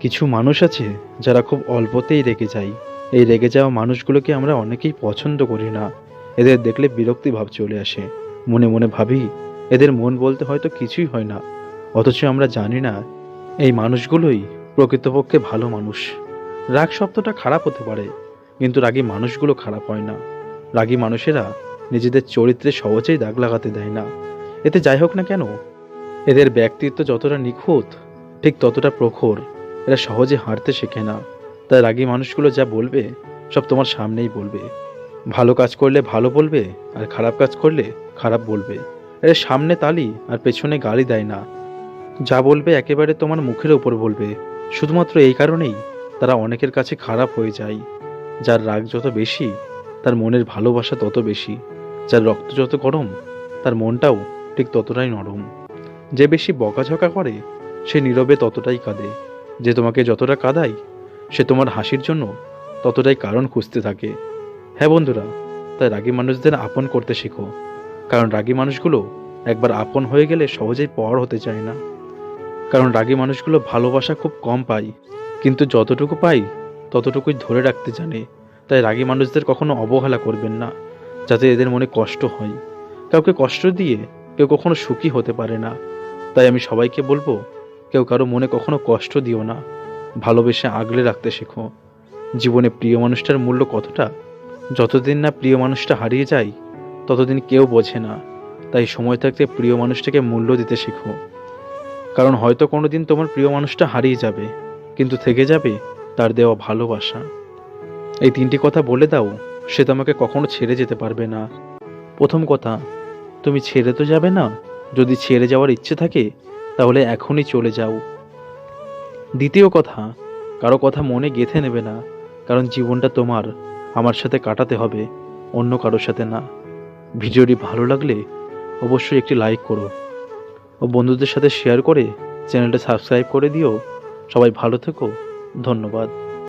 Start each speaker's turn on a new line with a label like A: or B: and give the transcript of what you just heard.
A: কিছু মানুষ আছে যারা খুব অল্পতেই রেগে যায়। এই রেগে যাওয়া মানুষগুলোকে আমরা অনেকেই পছন্দ করি না। এদের দেখলে বিরক্তি ভাব চলে আসে। মনে মনে ভাবি, এদের মন বলতে হয়তো কিছুই হয় না। অথচ আমরা জানি না, এই মানুষগুলোই প্রকৃতপক্ষে ভালো মানুষ। রাগ শব্দটা খারাপ হতে পারে, কিন্তু রাগী মানুষগুলো খারাপ হয় না। রাগী মানুষেরা নিজেদের চরিত্রে সহজেই দাগ লাগাতে দেয় না। এতে যাই হোক না কেন, এদের ব্যক্তিত্ব যতটা নিখুঁত, ঠিক ততটা প্রখর। এরা সহজে হাঁটতে শেখে না। তাই রাগী মানুষগুলো যা বলবে, সব তোমার সামনেই বলবে। ভালো কাজ করলে ভালো বলবে, আর খারাপ কাজ করলে খারাপ বলবে। এরা সামনে তালি, আর পেছনে গালি দেয় না। যা বলবে একেবারে তোমার মুখের ওপর বলবে। শুধুমাত্র এই কারণেই তারা অনেকের কাছে খারাপ হয়ে যায়। যার রাগ যত বেশি, তার মনের ভালোবাসা তত বেশি। যার রক্ত যত গরম, তার মনটাও ঠিক ততটাই নরম। যে বেশি বকাঝকা করে, সে নীরবে ততটাই কাঁদে। যে তোমাকে যতটা কাঁদায় সে তোমার হাসির জন্য ততটাই কারণ খুঁজতে থাকে। হ্যাঁ বন্ধুরা, তাই রাগী মানুষদের আপন করতে শেখো, কারণ রাগী মানুষগুলো একবার আপন হয়ে গেলে সহজেই পর হতে চায় না। কারণ রাগী মানুষগুলো ভালোবাসা খুব কম পায়, কিন্তু যতটুকু পাই ততটুকুই ধরে রাখতে জানে। তাই রাগী মানুষদের কখনো অবহেলা করবেন না, যাতে এদের মনে কষ্ট হয়। কাউকে কষ্ট দিয়ে কেউ কখনো সুখী হতে পারে না। তাই আমি সবাইকে বলব কেউ কারও মনে কখনো কষ্ট দিও না। ভালোবেসে আগলে রাখতে শেখো। জীবনে প্রিয় মানুষটার মূল্য কতটা? যতদিন না প্রিয় মানুষটা হারিয়ে যায়, ততদিন কেউ বোঝে না। তাই সময় থাকতে প্রিয় মানুষটাকে মূল্য দিতে শেখো। কারণ হয়তো কোনোদিন তোমার প্রিয় মানুষটা হারিয়ে যাবে, কিন্তু থেকে যাবে তার দেওয়া ভালোবাসা। এই তিনটি কথা বলে দাও, সে তোমাকে কখনো ছেড়ে যেতে পারবে না। প্রথম কথা, তুমি ছেড়ে তো যাবে না। যদি ছেড়ে যাওয়ার ইচ্ছে থাকে তাহলে এখনই চলে যাও। দ্বিতীয় কথা, কারও কথা মনে গেঁথে নেবে না, কারণ জীবনটা তোমার, আমার সাথে কাটাতে হবে, অন্য কারোর সাথে না। ভিডিওটি ভালো লাগলে অবশ্যই একটি লাইক করো। ও বন্ধুদের সাথে শেয়ার করে চ্যানেলটা সাবস্ক্রাইব করে দিও। সবাই ভালো থেকো। ধন্যবাদ।